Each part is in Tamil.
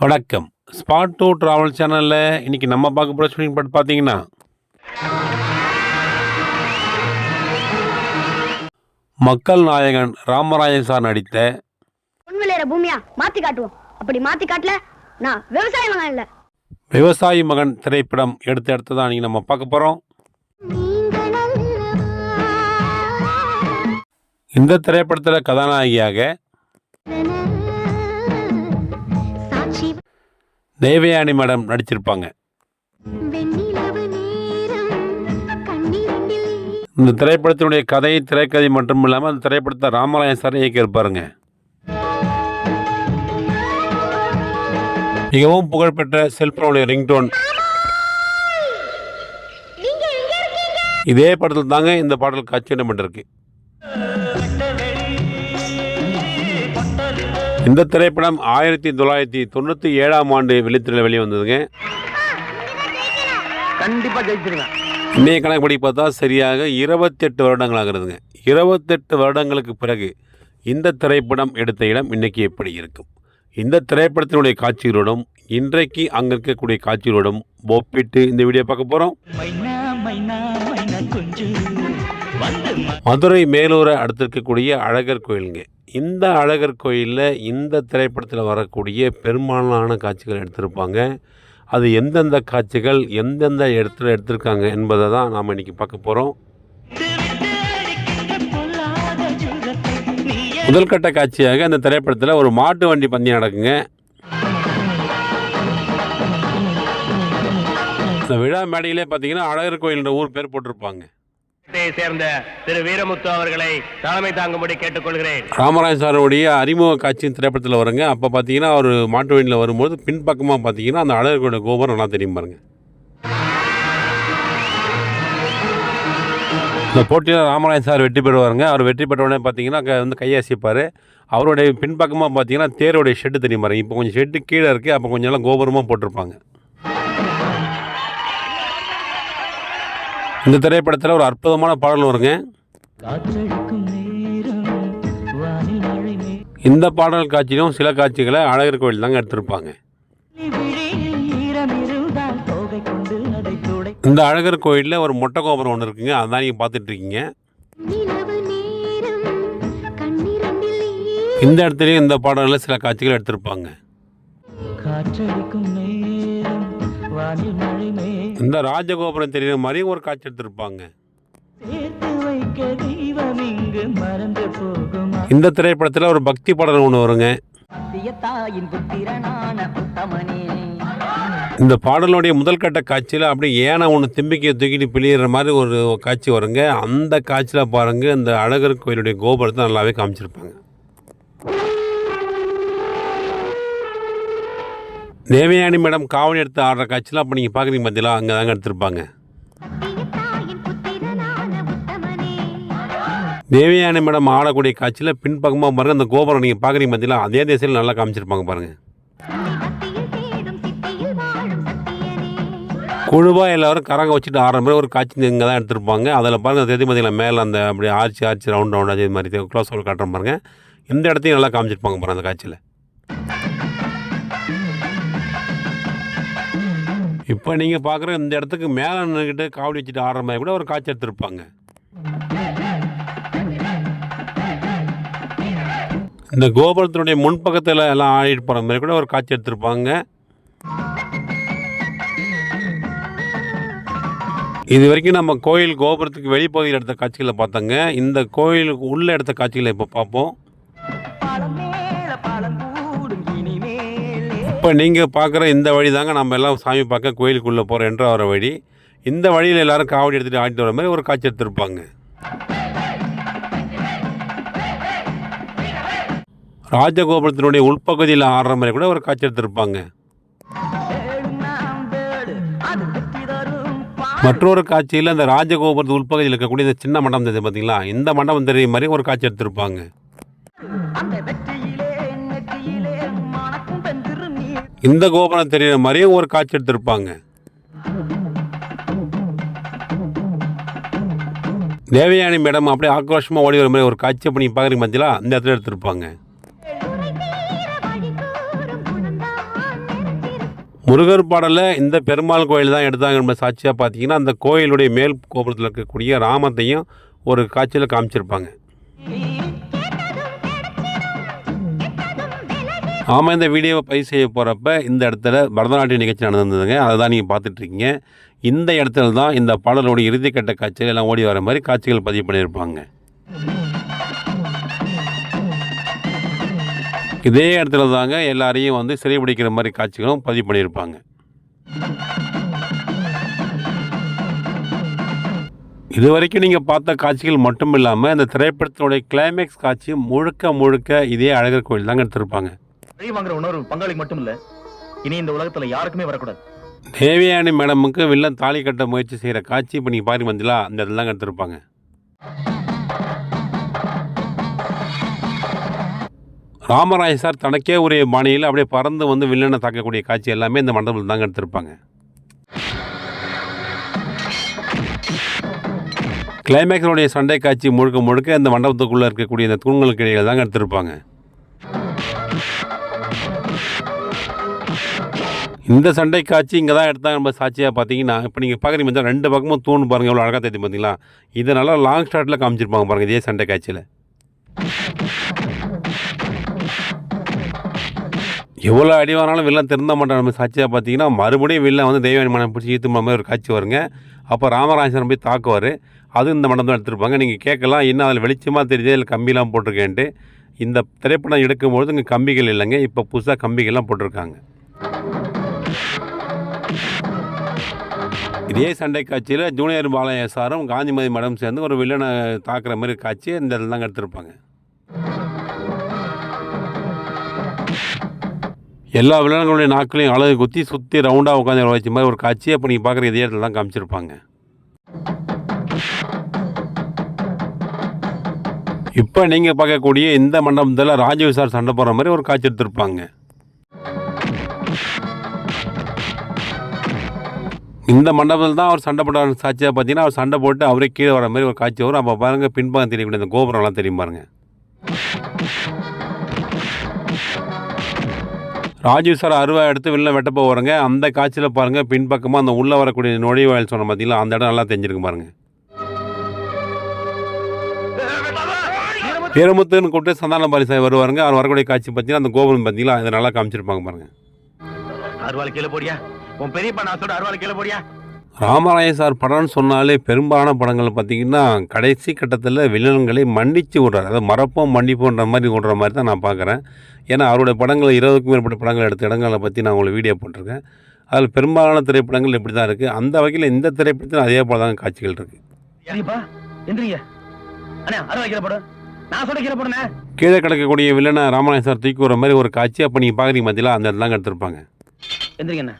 வணக்கம். ஸ்பாட் டூ ட்ராவல் சேனலில் இன்னைக்கு நம்ம பார்க்க போகிற ஷூட்டிங் பாட்டு பார்த்தீங்கன்னா மக்கள் நாயகன் ராமராஜன் சார் நடித்த பூமியா? மாத்தி காட்டுவோம். அப்படி மாத்தி காட்டல நான் விவசாய மகன் இல்ல. விவசாயி மகன் திரைப்படம் எடுத்து எடுத்து தான் இன்னைக்கு நம்ம பார்க்க போகிறோம் இந்த திரைப்படத்தில் கதாநாயகியாக தேவயானி மேடம் நடிச்சிருப்பாங்க. இந்த திரைப்படத்தினுடைய கதை திரைக்கதை மட்டும் இல்லாமல் அந்த திரைப்படத்தை ராமராயன் சார் இயக்கியிருப்பாருங்க. மிகவும் புகழ்பெற்ற செல்போனுடைய ரிங்டோன். இதே படத்தில் தாங்க இந்த பாடல் காட்சியிடப்பட்டிருக்கு இந்த திரைப்படம் ஆயிரத்தி தொள்ளாயிரத்தி தொண்ணூற்றி ஏழாம் ஆண்டு வெளித்திரையில் வெளிவந்ததுங்க. கண்டிப்பா ஜெயிச்சிருங்க இன்னைய கணக்குப்படி பார்த்தா சரியாக இருபத்தெட்டு வருடங்கள் ஆகிறதுங்க. இருபத்தெட்டு வருடங்களுக்கு பிறகு இந்த திரைப்படம் எடுத்த இடம் இன்னைக்கு எப்படி இருக்கும்? இந்த திரைப்படத்தினுடைய காட்சிகளோடும் இன்றைக்கு அங்கே இருக்கக்கூடிய காட்சிகளோடும் ஒப்பிட்டு இந்த வீடியோ பார்க்க போகிறோம் மைனா மைனா மைனா குஞ்சு. வந்து மதுரை மேலூரை அடுத்து இருக்கக்கூடிய அழகர் கோயிலுங்க. இந்த அழகர் கோயிலில் இந்த திரைப்படத்தில் வரக்கூடிய பெரும்பாலான காட்சிகள் எடுத்திருப்பாங்க. அது எந்தெந்த காட்சிகள் எந்தெந்த இடத்துல எடுத்திருக்காங்க என்பதை தான் நாம் இன்னைக்கு பார்க்க போகிறோம் முதல்கட்ட காட்சியாக அந்த திரைப்படத்தில் ஒரு மாட்டு வண்டி பந்தயம் நடக்குங்க. இந்த விழா மேடையிலே பார்த்தீங்கன்னா அழகர் கோயில்ன்ற ஊர் பேர் போட்டிருப்பாங்க. சேர்ந்த திரு வீரமுத்து அவர்களை தலைமை தாங்கும்படி கேட்டுக்கொள்கிறேன். ராமராஜ் சாருடைய அறிமுக காட்சியின் திரைப்படத்தில் வருங்க. அப்போ பார்த்தீங்கன்னா அவர் மாட்டு வண்டியில் வரும்போது பின்பக்கமாக பார்த்தீங்கன்னா அந்த அழகோட கோபுரம் நல்லா தெரியும் பாருங்க. இந்த போட்டியில் ராமராஜ் சார் வெற்றி பெறுவாருங்க. அவர் வெற்றி பெற்ற உடனே பார்த்தீங்கன்னா வந்து கையசிப்பார். அவருடைய பின்பக்கமாக பார்த்தீங்கன்னா தேருடைய ஷெட்டு தெரியும் பாருங்க. இப்போ கொஞ்சம் ஷெட்டு கீழே இருக்குது அப்போ கொஞ்சம் எல்லாம் கோபுரமாக போட்டிருப்பாங்க. இந்த திரைப்படத்தில் ஒரு அற்புதமான பாடல் வருங்க. இந்த பாடல் காட்சியிலும் சில காட்சிகளை அழகர் கோயில் தாங்க எடுத்திருப்பாங்க. இந்த அழகர் கோயிலில் ஒரு மொட்டை கோபுரம் ஒன்று இருக்குங்க. அதான் நீங்கள் பார்த்துட்டு இருக்கீங்க. இந்த இடத்துலையும் இந்த பாடலில் சில காட்சிகள் எடுத்திருப்பாங்க. காற்றடிக்கும் நேரம் வானில் மழை இந்த ராஜகோபுரம் தெரியுற மாதிரி ஒரு காட்சி எடுத்திருப்பாங்க. இந்த திரைப்படத்தில் ஒரு பக்தி பாடல் ஒன்று வருங்க. இந்த பாடலுடைய முதல் கட்ட காட்சியில் அப்படியே ஏனை ஒன்று திம்பிக்கையை தூக்கிட்டு பிழியிற மாதிரி ஒரு காட்சி வருங்க. அந்த காட்சியில் பாருங்க இந்த அழகர் கோயிலுடைய கோபுரத்தை நல்லாவே காமிச்சிருப்பாங்க. தேவயானி மேடம் காவடி எடுத்து ஆடுற காட்சியில் அப்போ நீங்கள் பார்க்குறீங்க பார்த்தீங்களா அங்கே தாங்க எடுத்திருப்பாங்க. தேவயானி மேடம் ஆடக்கூடிய காட்சியில் பின்பக்கமாக பாருங்க அந்த கோபுரம் நீங்கள் பார்க்குறீங்க பார்த்தீங்களா அதே திசையில் நல்லா காமிச்சிருப்பாங்க பாருங்கள் குழுவாக எல்லாரும் கரங்க வச்சுட்டு ஆடுற மாதிரி ஒரு காட்சி இங்கே தான் எடுத்திருப்பாங்க. அதில் பாருங்கள் தெரிஞ்சு பார்த்தீங்களா மேலே அந்த அப்படி ஆர்ச்சி ஆர்ச்சி ரவுண்ட் ரவுண்ட் அதே மாதிரி க்ளோஸ் ஒரு காட்டுற பாருங்கள் இந்த இடத்தையும் நல்லா காமிச்சிருப்பாங்க பாருங்கள் அந்த காட்சியில். இப்போ நீங்கள் பார்க்குற இந்த இடத்துக்கு மேலே நின்றுக்கிட்டு காவடி வச்சுட்டு ஆடுற மாதிரி கூட ஒரு காட்சி எடுத்திருப்பாங்க. இந்த கோபுரத்தினுடைய முன்பக்கத்தில் எல்லாம் ஆடிட்டு போகிற மாதிரி கூட ஒரு காட்சி எடுத்திருப்பாங்க. இது வரைக்கும் நம்ம கோயில் கோபுரத்துக்கு வெளிப்பகுதியில் எடுத்த காட்சிகளை பார்த்தோங்க. இந்த கோயிலுக்கு உள்ள எடுத்த காட்சிகளை இப்போ பார்ப்போம். இப்போ நீங்கள் பார்க்குற இந்த வழி தாங்க நம்ம எல்லாம் சாமி பார்க்க கோயிலுக்குள்ளே போகிற என்ற வர வழி. இந்த வழியில் எல்லாரும் காவடி எடுத்துகிட்டு ஆடிட்டு வர மாதிரி ஒரு காட்சி எடுத்திருப்பாங்க. ராஜகோபுரத்தினுடைய உள்பகுதியில் ஆடுற மாதிரி கூட ஒரு காட்சி எடுத்திருப்பாங்க. மற்றொரு காட்சியில் அந்த ராஜகோபுரத்து உள்பகுதியில் இருக்கக்கூடிய இந்த சின்ன மண்டபம் தெரியுது பார்த்தீங்களா இந்த மண்டபம் தெரியும் மாதிரி ஒரு காட்சி எடுத்திருப்பாங்க. இந்த கோபுரம் தெரியுற மாதிரியும் ஒரு காட்சி எடுத்திருப்பாங்க. தேவயானி மேடம் அப்படியே ஆக்ரோஷமாக ஓடி வர மாதிரி ஒரு காட்சி அப்படி நீங்கள் பார்க்குறீங்க பார்த்தீங்களா அந்த இடத்துல எடுத்திருப்பாங்க. முருகர் பாடலில் இந்த பெருமாள் கோயில் தான் எடுத்தாங்க நம்ம சாட்சியாக பார்த்தீங்கன்னா அந்த கோயிலுடைய மேல் கோபுரத்தில் இருக்கக்கூடிய ராமத்தையும் ஒரு காட்சியில் காமிச்சிருப்பாங்க. ஆமாம் இந்த வீடியோவை பதிவு செய்ய போகிறப்ப இந்த இடத்துல பரதநாட்டிய நிகழ்ச்சி நடந்திருந்ததுங்க. அதை தான் நீங்கள் பார்த்துட்ருக்கீங்க இந்த இடத்துல தான் இந்த பாடலோடைய இறுதிக்கட்ட காட்சிகள் எல்லாம் ஓடி வர மாதிரி காட்சிகள் பதிவு பண்ணியிருப்பாங்க. இதே இடத்துல தாங்க எல்லாரையும் வந்து சிறைபிடிக்கிற மாதிரி காட்சிகளும் பதிவு பண்ணியிருப்பாங்க. இது வரைக்கும் நீங்கள் பார்த்த காட்சிகள் மட்டும் இல்லாமல் இந்த திரைப்படத்தினுடைய கிளைமேக்ஸ் காட்சி முழுக்க முழுக்க இதே அழகர் கோயில் தாங்க எடுத்திருப்பாங்க. பழி வாங்குற உணர்வு பங்காளிக்கு மட்டும் இல்ல இனி இந்த உலகத்துல யாருக்குமே வரக்கூடாது. தேவயானி மேடமுக்கு வில்லன் தாலி கட்ட முயற்சி செய்கிற காட்சி இப்போ நீங்கள் பாருங்க வந்துலா அந்த இதெல்லாம் கட்டிருப்பாங்க ராமராய சார் தனக்கே உரிய பாணியில் அப்படியே பறந்து வந்து வில்லனை தாக்கக்கூடிய காட்சி எல்லாமே இந்த மண்டபத்தில் தாங்க எடுத்திருப்பாங்க. கிளைமேக்ஸனுடைய சண்டை காட்சி முழுக்க முழுக்க இந்த மண்டபத்துக்குள்ளே இருக்கக்கூடிய இந்த தூண்களுக்கு இடையில தாங்க எடுத்திருப்பாங்க. இந்த சண்டை காட்சி இங்கே தான் எடுத்தாங்க. நம்ம சாட்சியாக பார்த்தீங்கன்னா இப்போ நீங்கள் பார்க்குறீங்க மச்சான், ரெண்டு பக்கமும் தூண் பாருங்கள் எவ்வளோ அழகாக தெரியும் பார்த்தீங்களா இதை நல்லா லாங் ஷாட்டில் காமிச்சிருப்பாங்க பாருங்கள் இதே சண்டை காட்சியில் எவ்வளோ அடிவானாலும் வில்லன் திருந்த மாட்டான். நம்ம சாட்சியாக பார்த்தீங்கன்னா மறுபடியும் வில்லன் வந்து தெய்வானி மனம் பிடிச்சி ஈத்து மாதிரி ஒரு காட்சி வருங்க. அப்போ ராமராஜன் போய் தாக்குவார். அதுவும் இந்த மண்டபம் தான் எடுத்திருப்பாங்க. நீங்கள் கேட்கலாம் என்ன அதில் வெளிச்சமாக தெரியுது இல்லை கம்பிலாம் போட்டிருக்கேன்ட்டு. இந்த திரைப்படம் எடுக்கும்பொழுது இங்கே கம்பிகள் இல்லைங்க. இப்போ புதுசாக கம்பிகள்லாம் போட்டிருக்காங்க. இதே சண்டை காட்சியில் ஜூனியர் பாலையா சாரும் காந்திமதி மேடம் சேர்ந்து ஒரு வில்லனை தாக்குற மாதிரி காட்சி இந்த இடத்துல தாங்க எடுத்திருப்பாங்க. எல்லா வில்லன்களுடைய நாட்களையும் அழகு குத்தி சுற்றி ரவுண்டாக உட்காந்து வச்ச மாதிரி ஒரு காட்சி அப்போ நீங்கள் பார்க்குற இதே இடத்துல தான் காமிச்சிருப்பாங்க. இப்போ நீங்கள் பார்க்கக்கூடிய இந்த மண்டபத்தில் ராஜீவ் சார் சண்டை போகிற மாதிரி ஒரு காட்சி எடுத்திருப்பாங்க. இந்த மண்டபத்தில் தான் அவர் சண்டை போட்ட சாட்சியாக பார்த்தீங்கன்னா அவர் சண்டை போட்டு அவரே கீழே வர மாதிரி ஒரு காட்சி வரும். அப்போ பாருங்கள் பின்பக்கம் தெரியக்கூடிய இந்த கோபுரம்லாம் தெரியும் பாருங்க. ராஜீவ் சார் அருவா எடுத்து வெளில வெட்ட போவாருங்க. அந்த காட்சியில் பாருங்கள் பின்பக்கமாக அந்த உள்ளே வரக்கூடிய நுழைவாயில் சொன்ன பார்த்தீங்களா அந்த இடம் நல்லா தெரிஞ்சிருக்கு பாருங்கள் வீரமுத்துன்னு கூப்பிட்டு சந்தான பாரி சார் வருவாருங்க. அவர் வரக்கூடிய காட்சி பார்த்தீங்கன்னா அந்த கோபுரம் பார்த்தீங்களா அதை நல்லா காமிச்சிருப்பாங்க பாருங்கள் அருவாள் கீழே போடியா? உன் பெரியப்பா நான் சொல்ற அருவாள் கீழே போடியா? ராமராய சார் படம்னு சொன்னாலே பெரும்பாலான படங்கள் பார்த்தீங்கன்னா கடைசி கட்டத்தில் வில்லன்களை மன்னிச்சு விட்றாரு. அதாவது மறப்போம் மன்னிப்போன்ற மாதிரி விடுற மாதிரி தான் நான் பார்க்குறேன். ஏன்னா அவருடைய படங்கள் இருபதுக்கும் மேற்பட்ட படங்கள் எடுத்த இடங்களை பற்றி நான் உங்களுக்கு வீடியோ போட்டிருக்கேன். அதில் பெரும்பாலான திரைப்படங்கள் இப்படி தான் இருக்குது அந்த வகையில் இந்த திரைப்படத்தில் அதே போல தான் காட்சிகள் இருக்குது கீழே கிடக்கக்கூடிய வில்லனை ராமராய சார் தூக்கி விடுற மாதிரி ஒரு காட்சி அப்போ நீங்கள் பார்க்குறீங்க மத்தியில் அந்த இடத்துல எடுத்திருப்பாங்க. எந்திரிங்க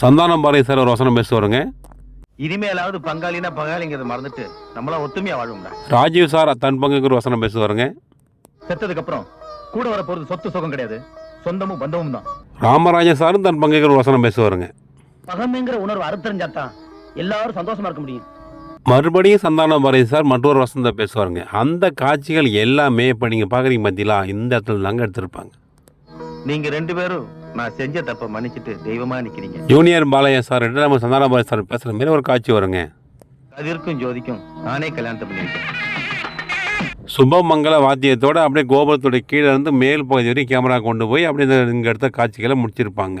சந்தானம் பாரதி சார் ஒரு வசனம் பேசுவாருங்க இனிமேலாவது பங்காளினா பங்காளிங்கிறத மறந்துட்டு நம்மளா ஒத்துமையா வாழும்டா ராஜீவ் சார் தன் பங்குக்கு ஒரு வசனம் பேசுவாருங்க செத்ததுக்கு அப்புறம் கூட வர போறது சொத்து சுகம் கிடையாது. சொந்தமும் பந்தமும் தான். ராமராஜ சாரும் தன் பங்குக்கு ஒரு வசனம் பேசுவாருங்க பகமைங்கிற உணர்வு அறுத்தறிஞ்சாதான் எல்லாரும் சந்தோஷமா இருக்க முடியும். மறுபடியும் சந்தானம் பாரதி சார் மற்றொரு வசந்த பேசுவாருங்க அந்த காட்சிகள் எல்லாமே இப்போ நீங்கள் பார்க்குறீங்க பார்த்தீங்களா இந்த இடத்துல தாங்க எடுத்திருப்பாங்க. நீங்க ரெண்டு பேரும் நான் செஞ்ச தப்ப மன்னிச்சிட்டு தெய்வமா நிக்கிறீங்க. ஜூனியர் பாலையா சார் நம்ம சந்தான பாரதி சார் பேசுகிற மாதிரி ஒரு காட்சி வருங்க. கதிர்க்கும் ஜோதிக்கும் நானே கல்யாணத்தை பண்ணிருக்கேன் சுபமங்கல வாத்தியத்தோட அப்படியே கோபுரத்துடைய கீழே இருந்து மேல் பகுதி வரைக்கும் கேமரா கொண்டு போய் அப்படியே இந்த இங்கே எடுத்த காட்சிகளை முடிச்சிருப்பாங்க.